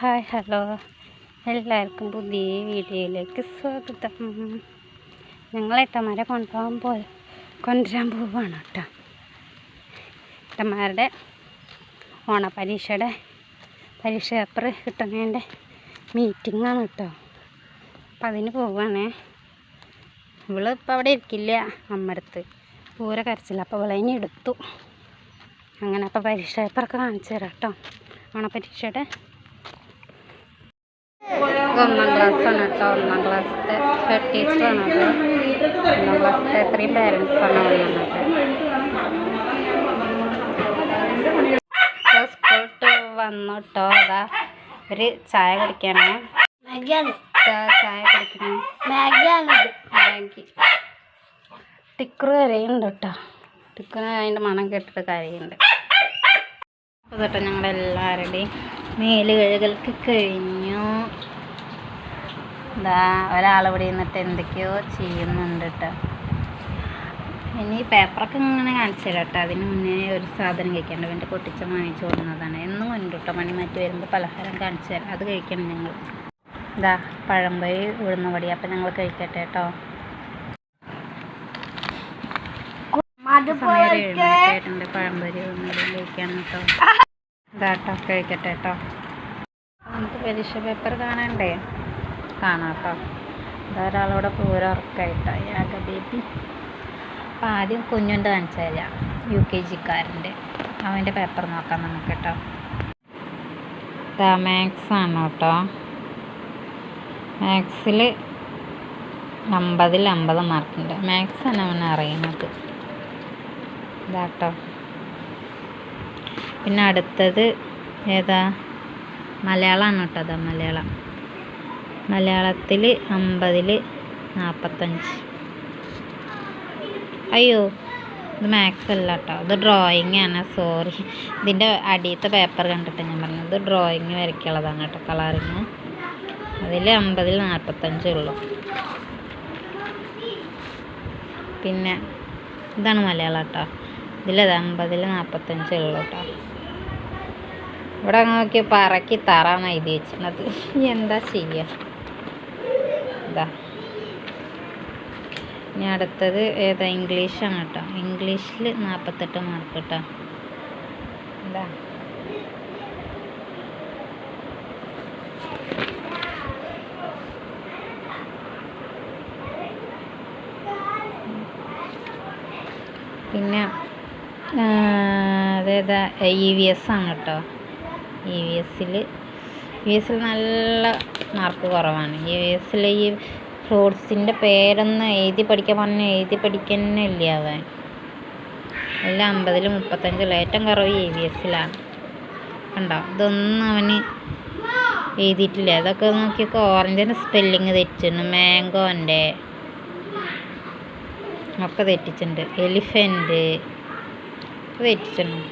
Hi hello. എല്ലാവർക്കും പുതിയ വീഡിയോയിലേക്ക് സ്വാഗതം. ഞങ്ങൾ ഏട്ടന്മാരെ കൊണ്ടുപോകാൻ പോയ കൊണ്ടുവരാൻ പോവാണ് കേട്ടോ. ഏട്ടന്മാരുടെ ഓണപരീക്ഷയുടെ പരീക്ഷ പേപ്പർ കിട്ടുന്നതിന്റെ മീറ്റിംഗാണ് കേട്ടോ. അപ്പം അതിന് പോവുകയാണേ ഇവൾ ഇപ്പം അവിടെ ഇരിക്കില്ല അമ്മടുത്ത് പൂര കരച്ചില്ല. അപ്പോൾ ഇവളെ ഇനി എടുത്തു. അങ്ങനെ അപ്പോൾ പരീക്ഷ പേപ്പറൊക്കെ കാണിച്ചു തരാം കേട്ടോ. ഓണപരീക്ഷയുടെ ഒന്നാം ക്ലാസ്സാണ് കേട്ടോ. ഒന്നാം ക്ലാസ്സിലെ ഹെഡ് ടീച്ചറാണ് അത്. ഒന്നാം ക്ലാസ്സിലെ ഇത്രയും പേരൻസാണ് വന്നത്. സ്കൂളിട്ട് വന്നു കേട്ടോ അതാ ഒരു ചായ കുടിക്കണേ ചായ കുടിക്കണേ? മാഗി. ടിക്കറ് കരയുണ്ട് കേട്ടോ ടിക്കറ് അതിന്റെ മണം കേട്ടിട്ട് കരയുണ്ട് അപ്പോൾ തൊട്ട് ഞങ്ങളെല്ലാവരുടെയും മേൽ കഴുകൽക്ക് കഴിഞ്ഞു. ഇതാ ഒരാളിവിടെ നിന്നിട്ട് എന്തൊക്കെയോ ചെയ്യുന്നുണ്ട് കേട്ടോ ഇനി പേപ്പറൊക്കെ ഇങ്ങനെ കാണിച്ചു തരാം കേട്ടോ അതിന് മുന്നേ ഒരു സാധനം കഴിക്കണ്ട. എന്റെ പൊട്ടിച്ച വാങ്ങിച്ചു കൊടുക്കുന്നതാണ് എന്നും ഉണ്ട് കേട്ടോ മണി മാറ്റി വരുമ്പോൾ പലഹാരം കാണിച്ചു തരാം. അത് കഴിക്കണം ഞങ്ങൾ. ഇതാ പഴംപൊരി ഉഴുന്ന പൊടി അപ്പം ഞങ്ങൾ കഴിക്കട്ടെ കേട്ടോ പഴംപൊരി ഒന്നുകൂടി കഴിക്കാൻ കേട്ടോ ഇതാട്ടോ കഴിക്കട്ടെ കേട്ടോ നമുക്ക് പരീക്ഷ പേപ്പർ കാണണ്ടേ? കാണാം കേട്ടോ ഇതാ ഒരാളോടെ പൂര ഉറക്കായിട്ടോ യാഗ ബേബി. അപ്പം ആദ്യം കുഞ്ഞുണ്ട് കാണിച്ചു തരാം. യു കെ ജിക്കാരന്റെ. അവന്റെ പേപ്പർ നോക്കാം നമുക്ക് കേട്ടോ മാത്സ് ആണ് കേട്ടോ മാത്സിൽ അമ്പതിൽ അമ്പത് മാർക്കുണ്ട്. മാത്സ് ആണ് അവൻ അറിയുന്നത് ഇതാട്ടോ. പിന്നെ അടുത്തത് ഏതാ? മലയാളമാണ് കേട്ടോ അതാ മലയാളം. മലയാളത്തിൽ അമ്പതിൽ നാൽപ്പത്തഞ്ച് അയ്യോ ഇത് മാത്സ് അല്ല കേട്ടോ ഇത് ഡ്രോയിങ് ആണ്. സോറി ഇതിന്റെ അടിയത്തെ പേപ്പർ കണ്ടിട്ട് ഞാൻ പറഞ്ഞത് ഇത് ഡ്രോയിങ് വരയ്ക്കുള്ളതാണ് കേട്ടോ കളറിങ് അതിൽ അമ്പതിൽ നാൽപ്പത്തഞ്ചേ ഉള്ളൂ. പിന്നെ ഇതാണ് മലയാളം കേട്ടോ. ഇതിലത് അമ്പതിൽ നാൽപ്പത്തഞ്ചേ ഉള്ളൂ കേട്ടോ. ഇവിടെ നോക്കി പറക്കി തറാന്ന് എഴുതി വെച്ചിരുന്നത്. എന്താ ചെയ്യുക ഇതാ ഇനി അടുത്തത് ഏതാ? ഇംഗ്ലീഷാണ് കേട്ടോ. ഇംഗ്ലീഷിൽ നാൽപ്പത്തെട്ട് മാർക്ക് കേട്ടോ. ഇതാ പിന്നെ അതായത് ഇ വി എസ് ആണ് കേട്ടോ. ഇ വി എസിൽ ഇ വി എസിൽ നല്ല മാർക്ക് കുറവാണ്. ഈ വീസിൽ ഈ ഫ്രൂട്ട്സിന്റെ പേരൊന്നും എഴുതി പഠിക്കാൻ പറഞ്ഞാൽ എഴുതി പഠിക്കുന്നേ ഇല്ല അവൻ. എല്ലാം അമ്പതിൽ മുപ്പത്തഞ്ചിൽ ഏറ്റവും കുറവ് ഈ വി എസിലാണ് കണ്ടോ? ഇതൊന്നും അവന് എഴുതിയിട്ടില്ല. ഇതൊക്കെ നോക്കിയൊക്കെ ഓറഞ്ചിന്റെ സ്പെല്ലിങ് തെറ്റിട്ടുണ്ട് മാംഗോന്റെ ഒക്കെ തെറ്റിച്ചിട്ടുണ്ട്. എലിഫന്റ് തെറ്റിച്ചിട്ടുണ്ട്.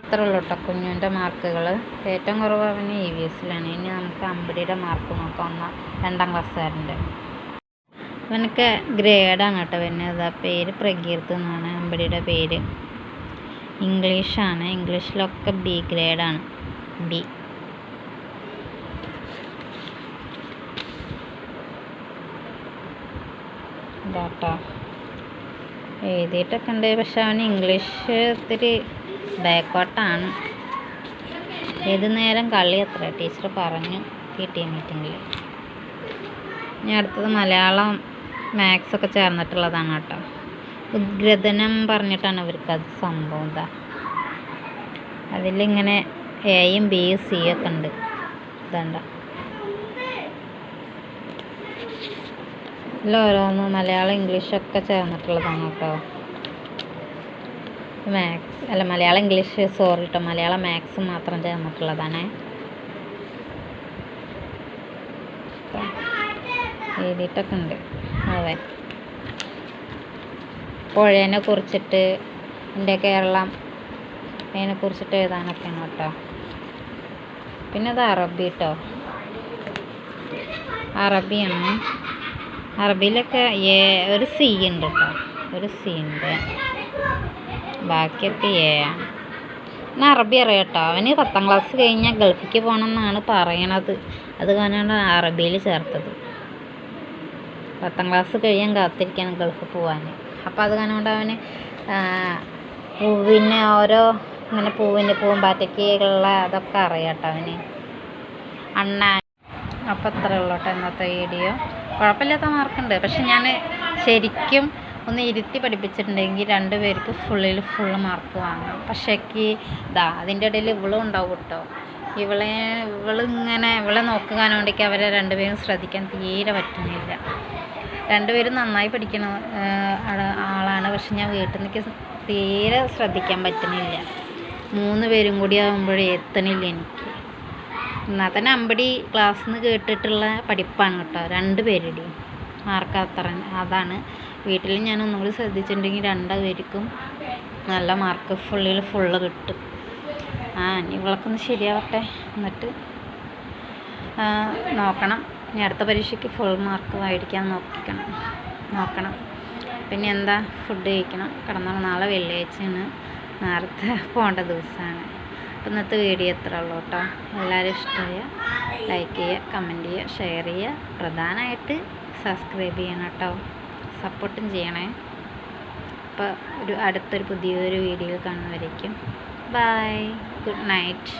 അത്ര ഉള്ളൂ കേട്ടോ കുഞ്ഞുവിന്റെ മാർക്കുകൾ. ഏറ്റവും കുറവ് അവന് ഇ വി എസിലാണ് ഇനി നമുക്ക് അമ്പടിയുടെ മാർക്ക് നോക്കാം. ഒന്നാം രണ്ടാം ക്ലാസ്സുകാരന്റെ. അവനൊക്കെ ഗ്രേഡാണ് കേട്ടോ വരുന്നത്. പേര് പ്രകീർത്ത് എന്നാണ് അമ്പടിയുടെ പേര്. ഇംഗ്ലീഷാണ് ഇംഗ്ലീഷിലൊക്കെ ബി ഗ്രേഡാണ് ബി ഇതാട്ടോ. എഴുതിയിട്ടൊക്കെ ഉണ്ട്. പക്ഷെ അവന് ഇംഗ്ലീഷ് ഇത്തിരി ബാക്കോട്ടാണ്. ഏത് നേരം കളി അത്ര? ടീച്ചർ പറഞ്ഞു പി ടി മീറ്റിങ്ങിൽ ഇനി അടുത്തത് മലയാളം മാത്സ് ഒക്കെ ചേർന്നിട്ടുള്ളതാണ് കേട്ടോ. ഉദ്ഗ്രഥനം പറഞ്ഞിട്ടാണ് ഇവർക്ക് അത് സംഭവം എന്താ അതിലിങ്ങനെ എയും ബിയും സിയും ഒക്കെ ഉണ്ട്. ഇതണ്ട. ഇതിൽ ഓരോന്ന് മലയാളം ഇംഗ്ലീഷൊക്കെ ചേർന്നിട്ടുള്ളതാണ് കേട്ടോ. മാത്സ് അല്ല മലയാളം ഇംഗ്ലീഷ് സോറി കേട്ടോ മലയാളം മാത്സ് മാത്രം ചേർന്നിട്ടുള്ളതാണ്. എഴുതിയിട്ടൊക്കെ ഉണ്ട്. അവൻ പുഴേനെ കുറിച്ചിട്ട് എന്റെ കേരളം അതിനെ കുറിച്ചിട്ട് എഴുതാനൊക്കെയാണ് കേട്ടോ. പിന്നെ അത് അറബി കേട്ടോ അറബിയാണ്. അറബിയിലൊക്കെ ഏ ഒരു സി ഉണ്ട് കേട്ടോ ഒരു സി ഉണ്ട്. ബാക്കിയൊക്കെ എ ആണ് അവന് അറബി അറിയാം കേട്ടോ അവന് പത്താം ക്ലാസ് കഴിഞ്ഞാൽ ഗൾഫിക്ക് പോകണമെന്നാണ് പറയണത്. അത് കാരണമാണ് അറബിയിൽ ചേർത്തത്. പത്താം ക്ലാസ് കഴിയാൻ കാത്തിരിക്കാണ് ഗൾഫിൽ പോകാൻ അപ്പോൾ അത് കാരണം അവന് പൂവിനെ ഓരോ ഇങ്ങനെ പൂവിന് പൂമ്പാറ്റയ്ക്കുള്ള അതൊക്കെ അറിയാം കേട്ടോ അവന്. അണ്ണാൻ അപ്പോൾ അത്രേ ഉള്ളൂ കേട്ടോ ഇന്നത്തെ വീഡിയോ കുഴപ്പമില്ലാത്ത മാർക്കുണ്ട് പക്ഷെ ഞാൻ ശരിക്കും ഒന്ന് ഇരുത്തി പഠിപ്പിച്ചിട്ടുണ്ടെങ്കിൽ രണ്ട് പേർക്ക് ഫുള്ളിൽ ഫുള്ള് മാർക്ക് വാങ്ങാം. പക്ഷേക്ക് ഇതാ അതിന്റെ ഇടയിൽ ഇവളും ഉണ്ടാവും കേട്ടോ. ഇവളെ ഇവളിങ്ങനെ ഇവളെ നോക്കാൻ വേണ്ടിക്ക് അവരെ രണ്ടുപേരും ശ്രദ്ധിക്കാൻ തീരെ പറ്റുന്നില്ല. രണ്ടുപേരും നന്നായി പഠിക്കണ ആളാണ്. പക്ഷെ ഞാൻ വീട്ടിൽ നിന്നൊക്കെ തീരെ ശ്രദ്ധിക്കാൻ പറ്റുന്നില്ല. മൂന്ന് പേരും കൂടി ആകുമ്പോഴേ എത്തണില്ല എനിക്ക്. എന്നാൽ തന്നെ അമ്പടി ക്ലാസ്സിൽ നിന്ന് കേട്ടിട്ടുള്ള പഠിപ്പാണ് കേട്ടോ. രണ്ട് പേരുടെയും. മാർക്ക് അത്ര അതാണ്. വീട്ടിൽ ഞാൻ ഒന്നുകൂടി ശ്രദ്ധിച്ചിട്ടുണ്ടെങ്കിൽ രണ്ടാം പേർക്കും നല്ല മാർക്ക് ഫുള്ളിൽ ഫുള്ള് കിട്ടും. ആ ഇനി ഇവളൊക്കൊന്ന് ശരിയാവട്ടെ. എന്നിട്ട് നോക്കണം. ഇനി അടുത്ത പരീക്ഷയ്ക്ക് ഫുൾ മാർക്ക് മേടിക്കാൻ നോക്കിക്കണം. നോക്കണം. പിന്നെ എന്താ? ഫുഡ് കഴിക്കണം. കിടന്നോളാം. നാളെ വെള്ളിയാഴ്ചയാണ്. നേരത്തെ പോകേണ്ട ദിവസമാണ്. അപ്പം ഇന്നത്തെ വീഡിയോ എത്ര ഉള്ളൂ കേട്ടോ. എല്ലാവരും ഇഷ്ടമായ ലൈക്ക് ചെയ്യുക കമന്റ് ചെയ്യുക ഷെയർ ചെയ്യുക. പ്രധാനമായിട്ട് സബ്സ്ക്രൈബ് ചെയ്യണം കേട്ടോ. സപ്പോർട്ടും ചെയ്യണേ. അപ്പോൾ ഒരു അടുത്തൊരു പുതിയൊരു വീഡിയോ കാണുന്നവരേക്കും. Bye good night